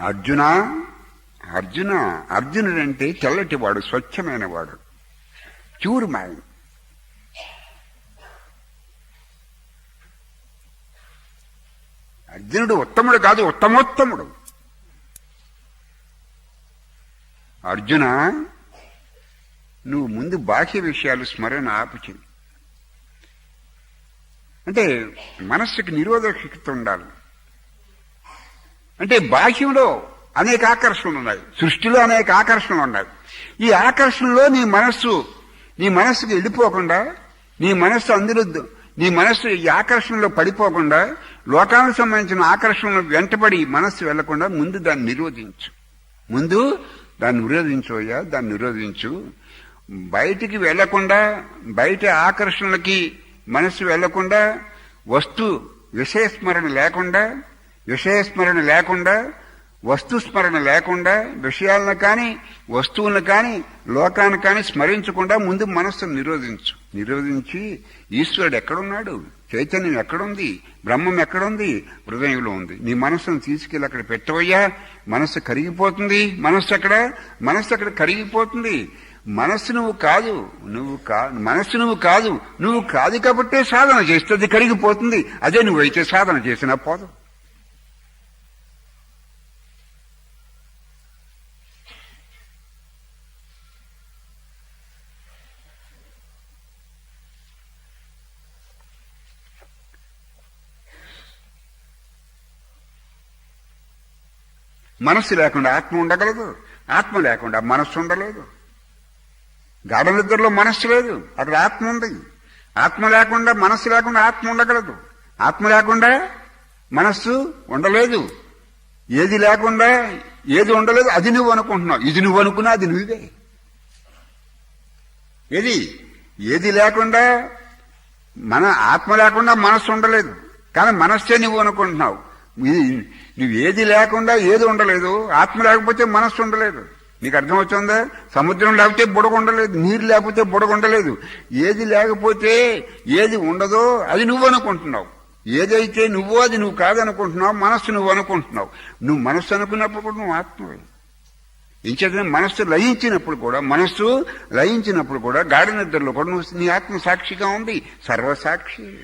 అర్జున అర్జున అర్జునుడు అంటే తెల్లటి వాడు స్వచ్ఛమైన వాడు ప్యూర్ మైండ్ అర్జునుడు ఉత్తముడు కాదు ఉత్తమోత్తముడు. అర్జున నువ్వు ముందు బాహ్య విషయాలు స్మరణ ఆపుచి అంటే మనస్సుకి నిరోధక శక్తి ఉండాలి. అంటే బాహ్యంలో అనేక ఆకర్షణలు ఉన్నాయి. సృష్టిలో అనేక ఆకర్షణలు ఉన్నాయి. ఈ ఆకర్షణలో నీ మనస్సు నీ మనస్సుకి వెళ్ళిపోకుండా నీ మనస్సు అందులో నీ మనస్సు ఈ ఆకర్షణలో పడిపోకుండా లోకానికి సంబంధించిన ఆకర్షణలు వెంటబడి మనస్సు వెళ్ళకుండా ముందు దాన్ని నిరోధించు. ముందు దాన్ని నిరోధించోయ్యా దాన్ని నిరోధించు. బయటికి వెళ్ళకుండా బయట ఆకర్షణలకి మనస్సు వెళ్ళకుండా వస్తు విషయస్మరణ లేకుండా విషయస్మరణ లేకుండా వస్తు స్మరణ లేకుండా విషయాలను కానీ వస్తువులను కానీ లోకాన్ని కానీ స్మరించకుండా ముందు మనస్సును నిరోధించు. నిరోధించి ఈశ్వరుడు ఎక్కడున్నాడు? చైతన్యం ఎక్కడుంది? బ్రహ్మం ఎక్కడుంది? హృదయంలో ఉంది. నీ మనస్సును తీసుకెళ్ళి అక్కడ పెట్టవయ్యా. మనస్సు కరిగిపోతుంది. మనస్సు అక్కడ మనస్సు అక్కడ కరిగిపోతుంది. మనస్సు నువ్వు కాదు. నువ్వు కా మనస్సు నువ్వు కాదు. నువ్వు కాదు కాబట్టే సాధన చేస్తుంది కరిగిపోతుంది. అదే నువ్వైతే సాధన చేసినా పోదు. మనస్సు లేకుండా ఆత్మ ఉండగలదు. ఆత్మ లేకుండా మనస్సు ఉండలేదు. గాఢ నిద్రలో మనస్సు లేదు. అక్కడ ఆత్మ ఉంది. ఆత్మ లేకుండా మనస్సు లేకుండా ఆత్మ ఉండగలదు. ఆత్మ లేకుండా మనస్సు ఉండలేదు. ఏది లేకుండా ఏది ఉండలేదు అది నువ్వు అనుకుంటున్నావు. ఇది నువ్వు అనుకున్నా అది నువ్వే. ఏది? ఏది లేకుండా మన ఆత్మ లేకుండా మనస్సు ఉండలేదు. కానీ మనస్సే నువ్వు అనుకుంటున్నావు. ఇది- నువ్వు ఏది లేకుండా ఏది ఉండలేదు ఆత్మ లేకపోతే మనస్సు ఉండలేదు. నీకు అర్థం వచ్చిందా సముద్రం లేకపోతే బుడగ ఉండలేదు నీరు లేకపోతే బుడగ ఉండలేదు. ఏది లేకపోతే ఏది ఉండదో అది నువ్వు అనుకుంటున్నావు. ఏదైతే నువ్వు అది నువ్వు కాదనుకుంటున్నావు మనస్సు నువ్వు అనుకుంటున్నావు. నువ్వు మనస్సు అనుకున్నప్పుడు కూడా నువ్వు ఆత్మవే. ఇంచేత మనస్సు లయించినప్పుడు కూడా మనస్సు లయించినప్పుడు కూడా గాఢ నిద్రలో కూడా నువ్వు నీ ఆత్మ సాక్షిగా ఉంది సర్వసాక్షి.